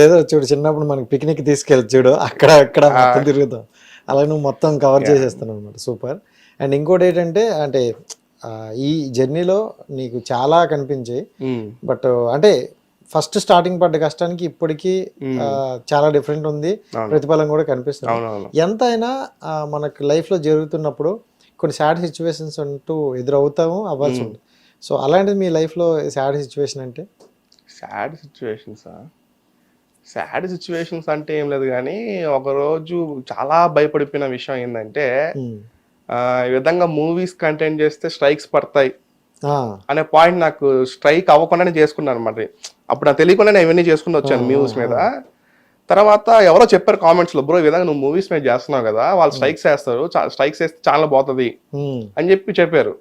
ఏదో చూడు చిన్నప్పుడు మనకి పిక్నిక్ తీసుకెళ్ళి చూడు అక్కడ అక్కడ మొత్తం తిరుగుతాం. అలా నువ్వు మొత్తం కవర్ చేసేస్తున్నావు అనమాట సూపర్ అండ్ ఇంకోటి ఏంటంటే అంటే ఈ జర్నీలో నీకు చాలా కనిపించాయి. బట్ అంటే ఫస్ట్ స్టార్టింగ్ పడ్డ కష్టానికి ఇప్పటికీ ఆ, చాలా డిఫరెంట్ ఉంది. ప్రతిఫలం కూడా కనిపిస్తుంది. ఎంతైనా ఆ, మనకు లైఫ్లో జరుగుతున్నప్పుడు కొన్ని సాడ్ సిచ్యువేషన్స్ అంటూ ఎదురవుతాము అవ్వాల్సి ఉంటుంది. సో అలాంటిది మీ లైఫ్లో సాడ్ సిచ్యువేషన్ అంటే? సాడ్ సిచ్యువేషన్సా సాడ్ సిచ్యువేషన్స్ అంటే ఏం లేదు కానీ ఒకరోజు చాలా భయపడిపోయిన విషయం ఏంటంటే ఈ విధంగా మూవీస్ కంటెంట్ చేస్తే స్ట్రైక్స్ పడతాయి అనే పాయింట్ నాకు స్ట్రైక్ అవ్వకుండానే చేసుకున్నాను అనమాట అప్పుడు నాకు తెలియకుండానే ఇవన్నీ చేసుకుని వచ్చాను మూవీస్ మీద. తర్వాత ఎవరో చెప్పారు కామెంట్స్లో బ్రో ఈ విధంగా నువ్వు మూవీస్ మీద చేస్తున్నావు కదా వాళ్ళు స్ట్రైక్స్ వేస్తారు స్ట్రైక్స్ వేస్తే చాలా పోతుంది అని చెప్పి చెప్పారు.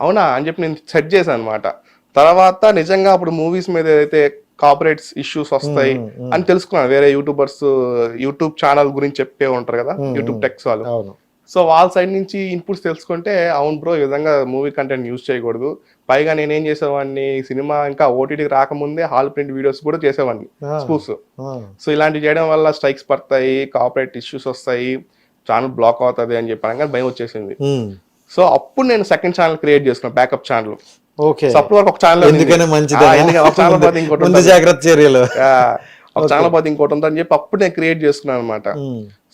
అవునా? అని చెప్పి నేను సెట్ చేశాను అనమాట తర్వాత నిజంగా అప్పుడు మూవీస్ మీద ఏదైతే కాపరేట్స్ ఇష్యూస్ వస్తాయి అని తెలుసుకున్నాను. వేరే యూట్యూబర్స్ యూట్యూబ్ ఛానల్ గురించి చెప్పే ఉంటారు కదా యూట్యూబ్ టెక్స్ వాళ్ళు. సో వాళ్ళ సైడ్ నుంచి ఇన్పుట్స్ తెలుసుకుంటే అవును బ్రో ఈ విధంగా మూవీ కంటెంట్ యూజ్ చేయకూడదు. పైగా నేనేం చేసేవాడిని సినిమా ఇంకా ఓటీటీకి రాకముందే హాల్ ప్రింట్ వీడియోస్ కూడా చేసేవాడిని ఆ, సో ఇలాంటివి చేయడం వల్ల స్ట్రైక్స్ పడతాయి కాపరేట్ ఇష్యూస్ వస్తాయి ఛానల్ బ్లాక్ అవుతుంది అని చెప్పాను కానీ భయం వచ్చేసింది. సో అప్పుడు నేను సెకండ్ ఛానల్ క్రియేట్ చేసుకున్నాను బ్యాకప్ ఛానల్ ఓకే సో అప్పుడు వరకు ఒక ఛానల్ ఎందుకనే మంచిది ముందు జాగ్రత్త చర్యలు ఒక ఛానల్ పోతే ఇంకోటి ఉందని చెప్పి అప్పుడు నేను క్రియేట్ చేసుకున్నాను అనమాట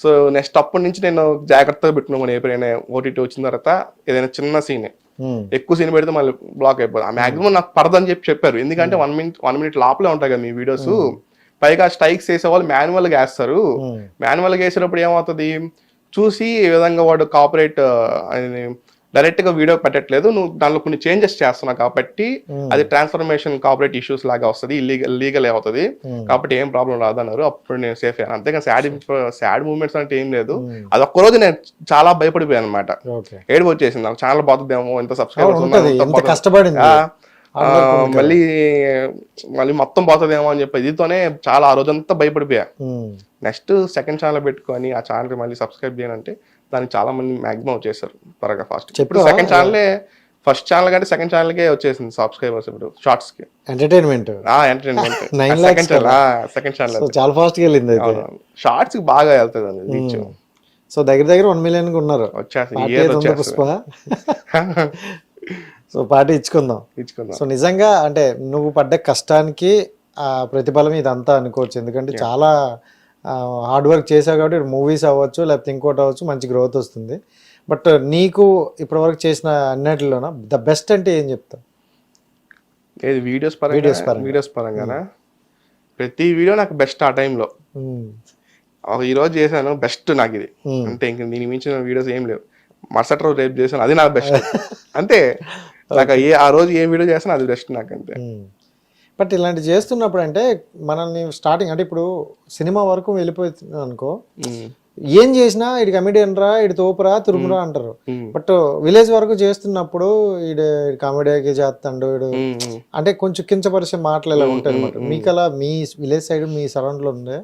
సో నెక్స్ట్ అప్పటి నుంచి నేను జాగ్రత్తగా పెట్టుకున్నాను. ఎప్పుడైనా ఓటీటీ వచ్చిన తర్వాత ఏదైనా చిన్న సీన్ ఉమ్, ఎక్కువ సీన్ పెడితే మళ్ళీ బ్లాక్ అయిపోతుంది మాక్సిమం నాకు పడదని చెప్పి చెప్పారు. ఎందుకంటే వన్ మినిట్ వన్ మినిట్ లోపలే ఉంటాయి కదా మీ వీడియోస్ పైగా స్ట్రైక్స్ వేసే వాళ్ళు మాన్యువల్గా వేస్తారు. మాన్యువల్గా వేసేటప్పుడు ఏమవుతుంది? చూసి ఈ విధంగా వాడు కాపరేట్ డైరెక్ట్గా వీడియో పెట్టట్లేదు. నువ్వు దానిలో కొన్ని చేంజెస్ చేస్తున్నావు కాబట్టి అది ట్రాన్స్ఫర్మేషన్ కాపరేట్ ఇష్యూస్ లాగా వస్తుంది. ఇల్లీగల్ లీగల్ అవుతుంది. Hmm. కాబట్టి ఏం ప్రాబ్లం రాదన్నారు. అప్పుడు నేను సేఫ్ అయ్యాను అంతేగాని సాడ్ సాడ్ మూమెంట్స్ అంటే ఏం లేదు. Hmm. అది ఒక్కరోజు నేను చాలా భయపడిపోయాను అనమాట ఏడుపు వచ్చేసింది. నాకు ఛానల్ పోతుందేమో ఎంత అవును, సబ్స్క్రైబర్స్ కష్టపడింది. మళ్ళీ మళ్ళీ మొత్తం పోతుందేమో అని చెప్పి ఇదితోనే చాలా ఆ రోజంతా భయపడిపోయా. నెక్స్ట్ సెకండ్ ఛానల్ పెట్టుకొని ఆ ఛానల్ మళ్ళీ సబ్స్క్రైబ్ చేయాలంటే దానికి చాలా మంది మాక్సిమం వచ్చేసారు త్వరగా ఫాస్ట్ ఇప్పుడు? సెకండ్ ఛానలే ఫస్ట్ ఛానల్ కంటే సెకండ్ ఛానల్ కే వచ్చేసింది సబ్స్క్రైబర్స్ ఇప్పుడు షార్ట్స్కి. ఎంటర్టైన్మెంట్ ఆ entertainment lakhs second channel second so channel చాలా ఫాస్ట్గా వెళ్ళింది అయితే. షార్ట్స్కి బాగా వెళ్తుంది అండి రీచ్ సో దగ్గర దగ్గర వన్ మిలియన్ ఉన్నారు. ఉందా పుష్ప. సో పార్టీ ఇచ్చుకుందాం. ఇచ్చుకుందాం. సో నిజంగా అంటే నువ్వు పడ్డ కష్టానికి ఆ ప్రతిఫలం ఇదంతా అనుకోవచ్చు. ఎందుకంటే చాలా హార్డ్ వర్క్ చేసావు కాబట్టి మూవీస్ అవ్వచ్చు లేకపోతే ఇంకోటి అవ్వచ్చు మంచి గ్రోత్ వస్తుంది. బట్ నీకు ఇప్పటివరకు చేసిన అన్నిటిలోన ద బెస్ట్ అంటే ఏం చెప్తావు? ఏది వీడియోస్ పరంగా? Videos పరంగా. వీడియోస్ పరంగానా? ప్రతి వీడియో నాకు బెస్ట్ ఆ టైంలో ఒక ఈ రోజు చేశాను బెస్ట్ నాకు ఇది. Hmm. అంతే ఇంక దీని మించిన వీడియోస్ ఏం లేవు. మరుసటి రోజు రేపు చేశాను అది నాకు బెస్ట్ అంతే. నాకు ఏ ఆ రోజు ఏ వీడియో చేస్తాను అది బెస్ట్ నాకు అంతే. బట్ ఇలాంటి చేస్తున్నప్పుడు అంటే మనల్ని స్టార్టింగ్ అంటే ఇప్పుడు సినిమా వరకు వెళ్ళిపోతుంది అనుకో ఏం చేసినా ఇటు కమెడియన్ రా ఇటు తోపురా తిరుమురా అంటారు. బట్ విలేజ్ వరకు చేస్తున్నప్పుడు ఈడు కామెడీకి చేస్తాడు ఉమ్. అంటే కొంచెం కించపరిచే మాటలు ఇలా ఉంటాయి అనమాట మీకు అలా మీ విలేజ్ సైడ్ మీ సరౌండ్లో ఉండే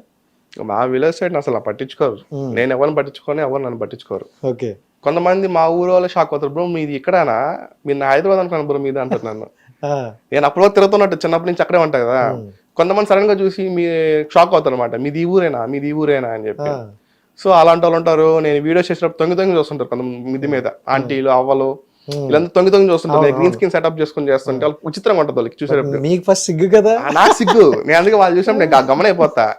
మా విలేజ్ సైడ్ అసలు పట్టించుకోరు. నేను ఎవరిని పట్టించుకొని ఎవరు నన్ను పట్టించుకోరు. ఓకే. కొంతమంది మా ఊరు వాళ్ళు షాక్ అవుతారు బ్రో మీది ఇక్కడనా? మీరు హైదరాబాద్ అనుకున్నాను బ్రో మీది అంటారు నన్ను. నేను అప్పుడు తిరుగుతున్నట్టు చిన్నప్పటి నుంచి అక్కడే ఉంటాయి కదా. కొంతమంది సడన్గా చూసి మీ షాక్ అవుతారు అనమాట మీది ఈ ఊరేనా? మీది ఈ ఊరేనా అని చెప్పి. సో అలాంటి వాళ్ళు ఉంటారు. నేను వీడియోస్ చేసినప్పుడు తొంగి తొంగి చూస్తుంటారు కొంత మిది. మీద ఆంటీలు అవ్వలు వీళ్ళంతా తొంగి తొంగి చూస్తుంటారు గ్రీన్ స్క్రీన్ సెటప్ చేసుకుని చేస్తుంటే వాళ్ళకి విచిత్రంగా ఉంటుంది వాళ్ళకి చూసేటప్పుడు. మీకు ఫస్ట్ సిగ్గు కదా? నాకు సిగ్గు. నేను అందుకే వాళ్ళు చూసినప్పుడు నేను గమనైపోతా.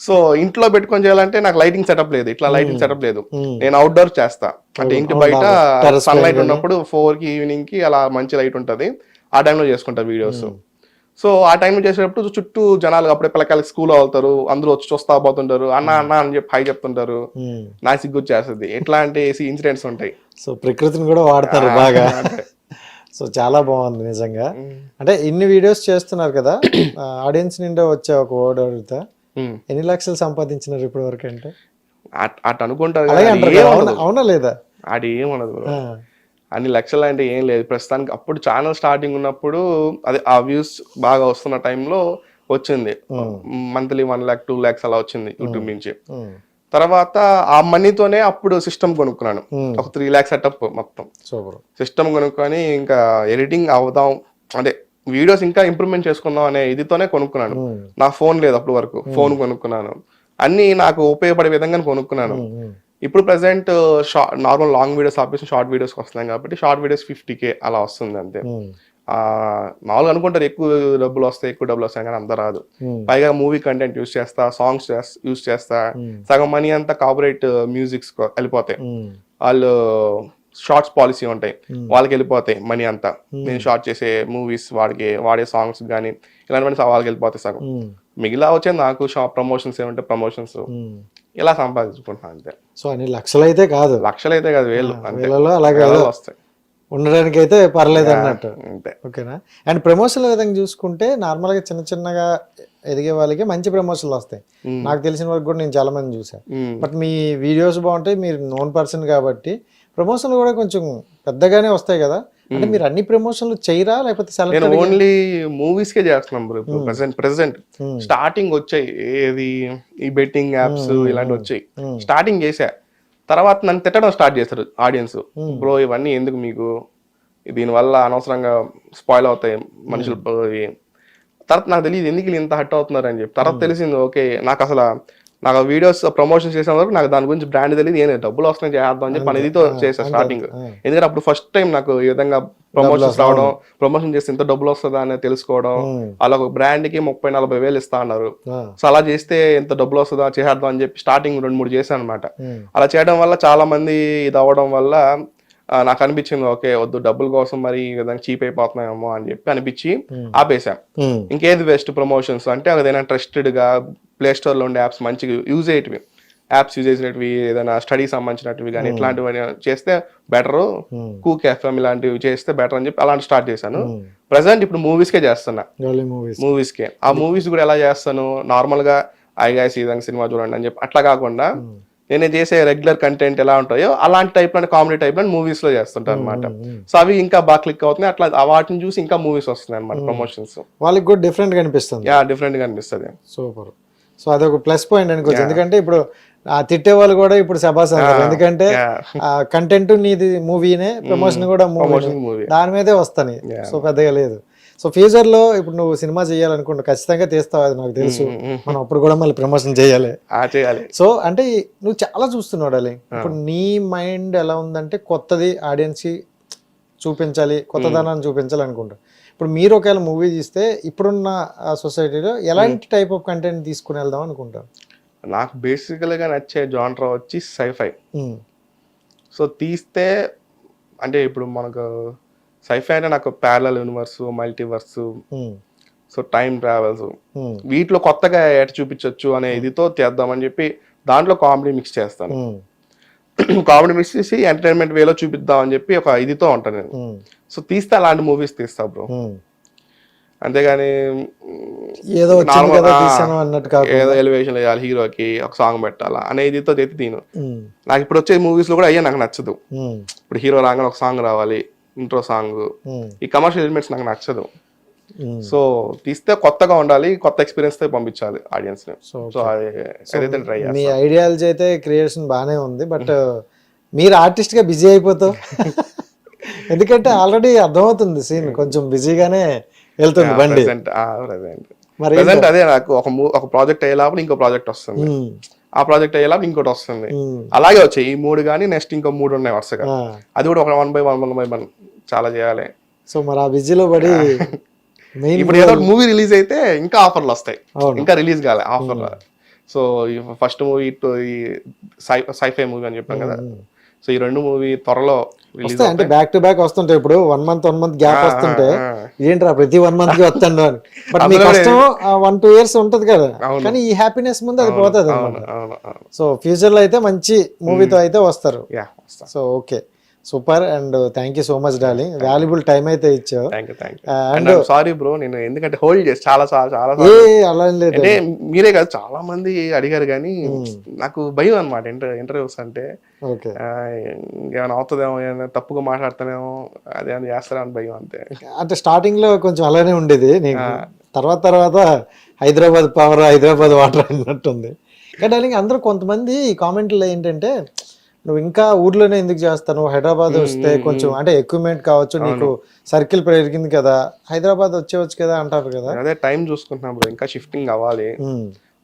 సో ఇంట్లో పెట్టుకొని చేయాలంటే నాకు లైటింగ్ సెటప్ లేదు. ఇట్లా లైటింగ్ సెటప్ లేదు. నేను అవుట్డోర్ చేస్తా. అంటే ఇంటి బయట Terrace సన్ పైన లైట్ ఉన్నప్పుడు ఫోర్కి ఈవినింగ్కి అలా మంచి లైట్ ఉంటది. ఆ టైంలో చేసుకుంటా వీడియోస్ సో ఆ టైంలో చేసేటప్పుడు చుట్టూ జనాలు అప్పుడే పిల్లకాయలకి స్కూల్ అవుతారు. అందరూ వచ్చి చూస్తా పోతుంటారు. అన్న అన్న అని చెప్పి హై చెప్తుంటారు. నాకు సిగ్గు వచ్చేస్తుంది. ఎట్లాంటి ఇన్సిడెంట్స్ ఉంటాయి. సో ప్రకృతిని కూడా వాడతారు బాగా. సో చాలా బాగుంది నిజంగా. అంటే ఇన్ని వీడియోస్ చేస్తున్నారు కదా. ఆడియన్స్ నిండా వచ్చే ఒక వర్డ్ అడుగుతా. ఎన్ని లక్షలు సంపాదించినారు ఇప్పటి వరకు అంటే అట్- అనుకుంటారు. అవునా లేదా? అది. ఆ, అన్ని లక్షలు అంటే ఏం లేదు. ప్రస్తుతానికి అప్పుడు ఛానల్ స్టార్టింగ్ ఉన్నప్పుడు అదే ఆ వ్యూస్ బాగా వస్తున్న టైంలో వచ్చింది. Monthly one lakh two lakhs అలా వచ్చింది యూట్యూబ్ నుంచి. తర్వాత ఆ మనీతోనే అప్పుడు సిస్టమ్ కొనుక్కున్నాను. ఒక త్రీ ల్యాక్స్ సెటప్ మొత్తం. సిస్టమ్ కొనుక్కొని ఇంకా ఎడిటింగ్ అవుదాం. అంటే వీడియోస్ ఇంకా ఇంప్రూవ్మెంట్ చేసుకుందాం అనే ఇదితోనే కొనుక్కున్నాను. నా ఫోన్ లేదు అప్పటి వరకు. ఫోన్ కొనుక్కున్నాను. అన్ని నాకు ఉపయోగపడే విధంగా కొనుక్కున్నాను. ఇప్పుడు present short normal long videos ఆపేసి షార్ట్ వీడియోస్ వస్తున్నాయి కాబట్టి షార్ట్ వీడియోస్ ఫిఫ్టీ కే అలా వస్తుంది అంతే. మామూలుగా అనుకుంటారు ఎక్కువ డబ్బులు వస్తాయి ఎక్కువ డబ్బులు వస్తాయి కానీ అంత రాదు. పైగా మూవీ కంటెంట్ యూస్ చేస్తా సాంగ్స్ యూస్ చేస్తా. సగం మనీ అంతా కాపరేట్ మ్యూజిక్స్ వెళ్ళిపోతాయి. వాళ్ళు షార్ట్స్ పాలసీ ఉంటాయి. Hmm. వాళ్ళకి వెళ్ళిపోతాయి మనీ అంతా. నేను షార్ట్ చేసే మూవీస్ వాడికి వాడే సాంగ్స్ కానీ ఇలాంటివన్నీ వాళ్ళకి వెళ్ళిపోతాయి సగం. ఉమ్, మిగిలిన వచ్చే నాకు షాప్ ప్రమోషన్స్ ఏమంటే ప్రమోషన్స్. ఇలా సంపాదించుకుంటున్నాను అంతే. సో అన్ని లక్షలు అయితే కాదు. లక్షలు అయితే కాదు వేలు. వేలలో అలాగే వస్తాయి. ఉండడానికి అయితే పర్లేదు అన్నట్టు. అంతే. ఓకేనా? అండ్ ప్రమోషన్ల విధంగా చూసుకుంటే నార్మల్గా చిన్న చిన్నగా ఎదిగే వాళ్ళకి మంచి ప్రమోషన్లు వస్తాయి. Hmm. నాకు తెలిసిన వరకు కూడా నేను చాలా మంది చూసాను Hmm. బట్ మీ వీడియోస్ బాగుంటాయి మీరు నోన్ పర్సన్ కాబట్టి ప్రమోషన్లు కూడా కొంచెం పెద్దగానే వస్తాయి కదా? అంటే మీరు అన్ని ప్రమోషన్లు చేయరా? లేకపోతే నేను ఓన్లీ మూవీస్ కే చేస్తున్నాం బ్రో ఇప్పుడు ప్రెసెంట్ ప్రెసెంట్ Hmm. స్టార్టింగ్ వచ్చాయి. ఏది? ఈ బెట్టింగ్ యాప్స్ ఇలాంటివి వచ్చాయి. Hmm. స్టార్టింగ్ చేసా తర్వాత నన్ను తిట్టడం స్టార్ట్ చేస్తారు ఆడియన్స్ Hmm. బ్రో ఇవన్నీ ఎందుకు మీకు? దీనివల్ల అనవసరంగా స్పాయిల్ అవుతాయి మనుషులు. తర్వాత నాకు తెలియదు ఎందుకు ఇంత హట్ అవుతున్నారు అని చెప్పి. తర్వాత తెలిసింది ఓకే నాకు అసలు నాకు వీడియోస్ ప్రమోషన్ చేసిన వరకు నాకు దాని గురించి బ్రాండ్ తెలియదు ఏం లేదు, డబ్బులు వస్తున్నాయి చేద్దాం అని చెప్పి ఇదితో చేసా స్టార్టింగ్. ఎందుకంటే అప్పుడు ఫస్ట్ టైం నాకు ఈ విధంగా ప్రమోషన్స్ రావడం ప్రమోషన్ చేస్తే ఇంత డబ్బులు వస్తుందా అని తెలుసుకోవడం. అలా ఒక బ్రాండ్కి ముప్పై నలభై వేలు ఇస్తా అన్నారు. సో అలా చేస్తే ఎంత డబ్బులు వస్తుందా చేసేద్దాం అని చెప్పి స్టార్టింగ్ రెండు మూడు చేశాను అనమాట అలా చేయడం వల్ల చాలా మంది ఇది అవ్వడం వల్ల నాకు అనిపించింది ఓకే వద్దు డబ్బుల కోసం మరి విధంగా చీప్ అయిపోతున్నాయేమో అని చెప్పి అనిపించి ఆపేసాం ఇంకేది బెస్ట్ ప్రమోషన్స్ అంటే ఏదైనా ట్రస్టెడ్గా ప్లే స్టోర్లో ఉండే యాప్స్ మంచిగా యూజ్ అయ్యేటివి. యాప్స్ యూజ్ చేసినవి ఏదైనా స్టడీ సంబంధించినవి కానీ ఇట్లాంటివి చేస్తే బెటర్ కూక్ ఎఫ్ఎం ఇలాంటివి చేస్తే బెటర్ అని చెప్పి అలాంటి స్టార్ట్ చేశాను. ప్రజెంట్ ఇప్పుడు మూవీస్ కే చేస్తున్నా. మూవీస్ మూవీస్ కే. ఆ మూవీస్ కూడా ఎలా చేస్తాను? నార్మల్గా ఐ గాయస్ ఈ విధంగా సినిమా చూడండి అని చెప్పి అట్లా కాకుండా నేను చేసే రెగ్యులర్ కంటెంట్ ఎలా ఉంటాయో అలాంటి టైప్లో కామెడీ టైప్లో మూవీస్లో చేస్తుంటాను అనమాట సో అవి ఇంకా బాగా క్లిక్ అవుతున్నాయి. అట్లా వాటిని చూసి ఇంకా మూవీస్ వస్తున్నాయి అనమాట ప్రమోషన్స్ వాళ్ళకి కూడా డిఫరెంట్గా అనిపిస్తుంది యా డిఫరెంట్గా అనిపిస్తుంది. సూపర్ సో అదొక ప్లస్ పాయింట్ అనుకోవచ్చు ఎందుకంటే ఇప్పుడు ఆ తిట్టే వాళ్ళు కూడా ఇప్పుడు శబాస్ అంటారు. ఎందుకంటే కంటెంట్ నీది మూవీనే ప్రమోషన్ కూడా మూవీ దాని మీదే వస్తాయి. సో పెద్దగా లేదు. సో ఫ్యూచర్లో ఇప్పుడు నువ్వు సినిమా చేయాలనుకుంటా ఖచ్చితంగా తీస్తావు అది నాకు తెలుసు. మనం అప్పుడు కూడా మళ్ళీ ప్రమోషన్ చేయాలి. చేయాలి. సో అంటే నువ్వు చాలా చూస్తున్నావు డాలి ఇప్పుడు నీ మైండ్ ఎలా ఉందంటే కొత్తది ఆడియన్స్కి చూపించాలి కొత్తదనాన్ని చూపించాలి అనుకుంటా ఇప్పుడు మీరు ఒకవేళ మూవీ తీస్తే ఇప్పుడున్న సొసైటీలో ఎలాంటి టైప్ ఆఫ్ కంటెంట్ తీసుకుని వెళ్దాం అనుకుంటారు నాకు బేసికల్గా నచ్చే జాన్రా వచ్చి సైఫై. సో తీస్తే అంటే ఇప్పుడు మనకు సైఫై అంటే నాకు parallel universe multiverse so time travels వీటిలో కొత్తగా ఎట చూపించవచ్చు అనే ఇదితో చేద్దామని చెప్పి దాంట్లో కామెడీ మిక్స్ చేస్తాను. కామెడీ మిక్స్ చేసి ఎంటర్టైన్మెంట్ వేలో చూపిద్దాం అని చెప్పి ఒక ఇదితో ఉంటాను నేను. సో తీస్తే అలాంటి మూవీస్ తీస్తా బ్రో అంతేగాని ఏదో ఏదో ఎలివేషన్ వేయాలి హీరోకి ఒక సాంగ్ పెట్టాలా అనే ఇదితో చేతి తీను. నాకు ఇప్పుడు వచ్చే మూవీస్లో కూడా అయ్యే నాకు నచ్చదు. ఇప్పుడు హీరో రాగానే ఒక సాంగ్ రావాలి. Intro song. ఈ కమర్షియల్ ఎలిమెంట్స్ నాకు నచ్చదు. సో తీస్తే కొత్తగా ఉండాలి కొత్త ఎక్స్పీరియన్స్తో పంపించాలి ఆడియన్స్ సో అది ఏదైతే ట్రై మీ ఐడియాలజీ అయితే క్రియేషన్ బాగానే ఉంది బట్ మీరు ఆర్టిస్ట్గా బిజీ అయిపోతావు. ఎందుకంటే ఆల్రెడీ అర్థమవుతుంది సీన్ కొంచెం బిజీగానే వెళ్తుంది బండి. మరి అదే నాకు ఒక ఒక ప్రాజెక్ట్ అయ్యేలాప్పుడు ఇంకో ప్రాజెక్ట్ వస్తుంది. ఆ ప్రాజెక్ట్ అయ్యేలాప్పుడు ఇంకోటి వస్తుంది. అలాగే వచ్చాయి. ఈ మూడు కానీ నెక్స్ట్ ఇంకో మూడు ఉన్నాయి వరుసగా. అది కూడా ఒక one by one one by one చాలా చేయాలి. సో మరి ఆ బిజీలో పడి ఇప్పుడు ఏదో మూవీ రిలీజ్ అయితే ఇంకా ఆఫర్లు వస్తాయి. ఇంకా రిలీజ్ కాలే ఆఫర్ సో ఫస్ట్ మూవీ ఈ సైఫై మూవీ అని చెప్పాం కదా. సో ఈ రెండు మూవీ త్వరలో రిలీజ్ అంటే బ్యాక్ టు బ్యాక్ వస్తుంటాయి. ఇప్పుడు one month one month gap వస్తుంటే ఏంట్రా ప్రతి వన్ మంత్కి వస్తాడు అని. బట్ మీ కష్టం వన్ టూ ఇయర్స్ ఉంటది కదా. కానీ ఈ హ్యాపీనెస్ ముందు అది పోతుంది అనమాట సో ఫ్యూచర్లో అయితే మంచి మూవీతో అయితే వస్తారు. So okay super and thank you so much darling valuable time అయితే ఇచ్చావు. అండ్ సారీ బ్రో నేను ఎందుకంటే హోల్డ్ చేసి చాలా చాలా అలా లేదు. అంటే మీరే కాదు చాలా మంది అడిగారు కానీ నాకు భయం అనమాట ఇంటర్ ఇంటర్వ్యూస్ అంటే. ఏమైనా అవుతుందేమో ఏమైనా తప్పుగా మాట్లాడతానేమో అదే అని చేస్తారని భయం అంతే. అంటే స్టార్టింగ్లో కొంచెం అలానే ఉండేది. నీకు తర్వాత తర్వాత హైదరాబాద్ పవర్ హైదరాబాద్ వాటర్ అన్నట్టుంది. కానీ అందరూ కొంతమంది కామెంట్లో ఏంటంటే నువ్వు ఇంకా ఊర్లోనే ఎందుకు చేస్తావు? నువ్వు హైదరాబాద్ వస్తే కొంచెం అంటే ఎక్విప్మెంట్ కావచ్చు నీకు సర్కిల్ పెరిగింది కదా. హైదరాబాద్ వచ్చేవచ్చు కదా అంటారు కదా. అదే టైం చూసుకుంటున్నాం బ్రో ఇంకా షిఫ్టింగ్ అవ్వాలి.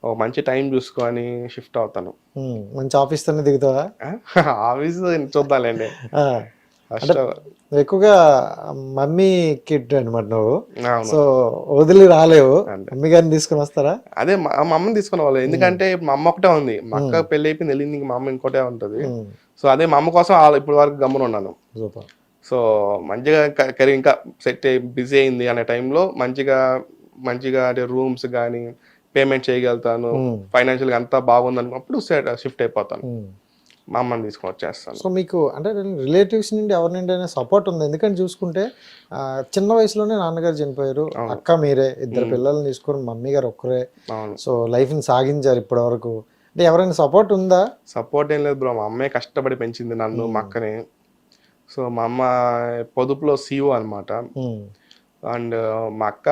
ఒక మంచి టైం చూసుకొని షిఫ్ట్ అవుతాను. మంచి ఆఫీస్ తోనే దిగుతావా? ఆఫీస్ చూద్దాంలేండి. ఎక్కువగా మమ్మీ కిడ్ అనమాట నువ్వు. సో వదిలి రాలేవు. మమ్మీ గారిని తీసుకుని వస్తారా? అదే మా అమ్మని తీసుకునే వాళ్ళు ఎందుకంటే మా అమ్మ ఒకటే ఉంది. మా అక్క పెళ్ళి అయిపోయింది వెళ్ళింది ఇంక మా అమ్మ ఇంకోటే ఉంటది. సో అదే మా అమ్మ కోసం ఇప్పుడు వరకు గమ్మున ఉన్నాను. సో మంచిగా కెరీర్ ఇంకా సెట్ బిజీ అయింది అనే టైంలో మంచిగా మంచిగా అంటే రూమ్స్ కానీ పేమెంట్ చేయగలుగుతాను. ఉమ్, ఫైనాన్షియల్గా అంతా బాగుంది అనుకున్నప్పుడు షిఫ్ట్ అయిపోతాను. మా అమ్మని తీసుకొని వచ్చేస్తాను. సో మీకు అంటే రిలేటివ్స్ నుండి ఎవరి నుండి అయినా సపోర్ట్ ఉంది? ఎందుకంటే చూసుకుంటే చిన్న వయసులోనే నాన్నగారు చనిపోయారు. అక్క మీరే. ఇద్దరు పిల్లల్ని తీసుకొని మమ్మీ గారు ఒక్కరే. సో లైఫ్ని సాగించారు ఇప్పటి వరకు అంటే ఎవరైనా సపోర్ట్ ఉందా? సపోర్ట్ ఏం లేదు బ్రో. మా అమ్మే కష్టపడి పెంచింది నన్ను మా అక్కని. సో మా అమ్మ పొదుపులో సీఓ అన్నమాట. ఉమ్, అండ్ మా అక్క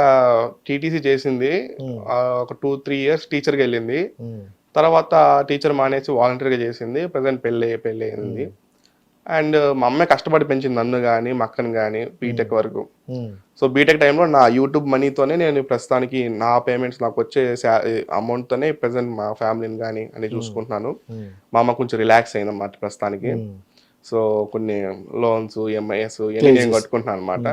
టీటీసీ చేసింది. ఒక టూ త్రీ ఇయర్స్ టీచర్కి వెళ్ళింది. తర్వాత టీచర్ మానేసి వాలంటీర్గా చేసింది. ప్రజెంట్ పెళ్ళి పెళ్ళి అయింది. అండ్ మా అమ్మాయి కష్టపడి పెంచింది నన్ను కానీ మా అక్కని కానీ బీటెక్ వరకు. సో బీటెక్ టైంలో నా యూట్యూబ్ మనీతోనే నేను ప్రస్తుతానికి నా పేమెంట్స్ నాకు వచ్చే అమౌంట్తోనే ప్రజెంట్ మా ఫ్యామిలీని కానీ అన్ని చూసుకుంటున్నాను. మా అమ్మ కొంచెం రిలాక్స్ అయింది అన్నమాట ప్రస్తుతానికి సో కొన్ని లోన్స్ ఈఎంఐఎస్ ఇవన్నీ నేను కట్టుకుంటున్నాను అనమాట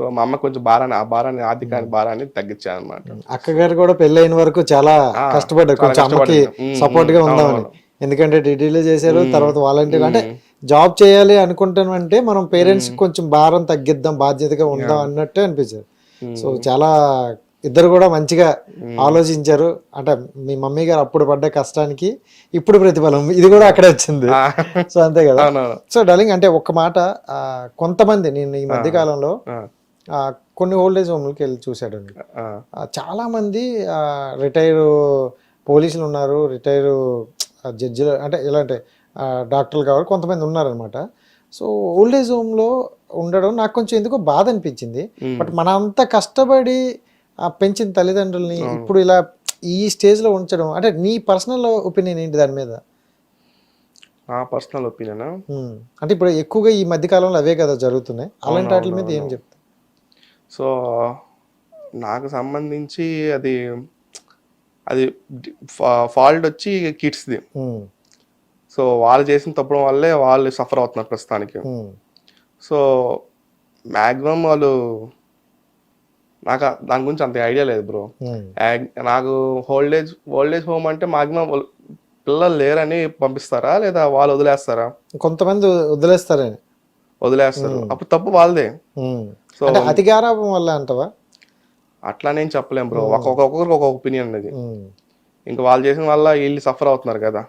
సో మా అమ్మ కొంచెం భారాన్ని ఆ భారాన్ని ఆర్థిక భారాన్ని తగ్గించాను అనమాట అక్కగారు కూడా పెళ్ళి అయిన వరకు చాలా కష్టపడ్డారు. కొంచెం అమ్మకి సపోర్ట్గా ఉందామని. ఎందుకంటే డిటీలో చేశారు తర్వాత వాలంటీర్ అంటే జాబ్ చేయాలి అనుకుంటాను అంటే మనం పేరెంట్స్ కొంచెం భారం తగ్గిద్దాం బాధ్యతగా ఉందాం అన్నట్టే అనిపించారు సో చాలా ఇద్దరు కూడా మంచిగా ఆలోచించారు. అంటే మీ మమ్మీ గారు అప్పుడు పడ్డ కష్టానికి ఇప్పుడు ప్రతిఫలం. ఇది కూడా అక్కడే వచ్చింది. సో అంతే కదా. సో డార్లింగ్ అంటే ఒక్క మాట కొంతమంది నేను ఈ మధ్య కాలంలో కొన్ని ఓల్డేజ్ హోమ్లకి వెళ్ళి చూశాడు ఆ, ఆ, చాలా మంది రిటైర్ పోలీసులు ఉన్నారు రిటైర్ జడ్జిలు అంటే ఇలాంటి ఆ, డాక్టర్లు కావాలి కొంతమంది ఉన్నారనమాట సో ఓల్డేజ్ హోమ్లో ఉండడం నాకు కొంచెం ఎందుకో బాధ అనిపించింది. బట్ మన అంత కష్టపడి పెంచిన తల్లిదండ్రుల్ని ఇప్పుడు ఇలా ఈ స్టేజ్లో ఉంచడం అంటే నీ పర్సనల్ ఒపీనియన్ ఏంటి దాని మీద? నా పర్సనల్ ఒపీనియన్. అంటే ఇప్పుడు ఎక్కువగా ఈ మధ్య కాలంలో అవే కదా జరుగుతున్నాయి. అలాంటి వాటి మీద ఏం చెప్తా సో నాకు సంబంధించి అది అది ఫాల్ట్ వచ్చి కిడ్స్ది. సో వాళ్ళు చేసిన తప్పడం వల్లే వాళ్ళు సఫర్ అవుతున్నారు ప్రస్తుతానికి. సో మ్యాక్సిమం వాళ్ళు నాకు దాని గురించి అంత ఐడియా లేదు బ్రో. నాకు old age old age home అంటే మాక్సిమం పిల్లలు లేరని పంపిస్తారా లేదా వాళ్ళు వదిలేస్తారా? కొంతమంది వదిలేస్తారని. వదిలేస్తారు. అప్పుడు తప్పు వాళ్ళదే. సో అంటే అతి గారాభం వల్ల అంటవా? అట్లా నేను చెప్పలేం బ్రో. ఒక్కొక్కరికి ఒక ఒపీనియన్ అనేది. ఇంకా వాళ్ళు చేసిన వల్ల వీళ్ళు సఫర్ అవుతున్నారు కదా.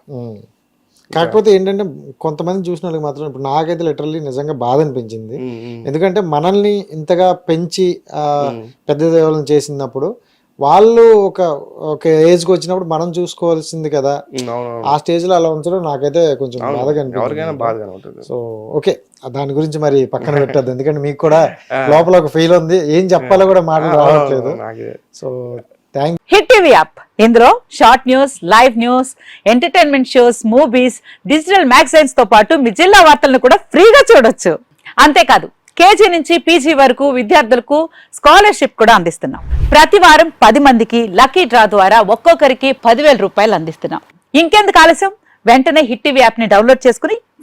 కాకపోతే ఏంటంటే కొంతమంది చూసిన వాళ్ళకి మాత్రం ఇప్పుడు నాకైతే లిటరల్లీ నిజంగా బాధ అనిపించింది. ఎందుకంటే మనల్ని ఇంతగా పెంచి. పెద్ద దేవులను చేసినప్పుడు వాళ్ళు ఒక ఒక ఏజ్కి వచ్చినప్పుడు మనం చూసుకోవాల్సింది కదా. ఆ స్టేజ్లో అలా ఉంచడం నాకైతే కొంచెం బాధగా అనిపించింది. సో ఓకే దాని గురించి మరి పక్కన పెట్టద్దు. ఎందుకంటే మీకు కూడా లోపల ఒక ఫీల్ ఉంది. ఏం చెప్పాలో కూడా మాటలు రావట్లేదు. నాకే so thank Hit TV app. ఇందులో short news live news entertainment shows movies digital మ్యాగజైన్స్తో పాటు మీ జిల్లా వార్తలను కూడా ఫ్రీగా చూడొచ్చు. అంతేకాదు కేజీ నుంచి పీజీ వరకు విద్యార్థులకు స్కాలర్షిప్ కూడా అందిస్తున్నాం. ప్రతి వారం పది మందికి లక్కీ డ్రా ద్వారా ఒక్కొక్కరికి పదివేల రూపాయలు అందిస్తున్నాం. ఇంకెందుకు ఆలస్యం? వెంటనే హిట్ టీవీ యాప్ని డౌన్లోడ్ చేసుకుని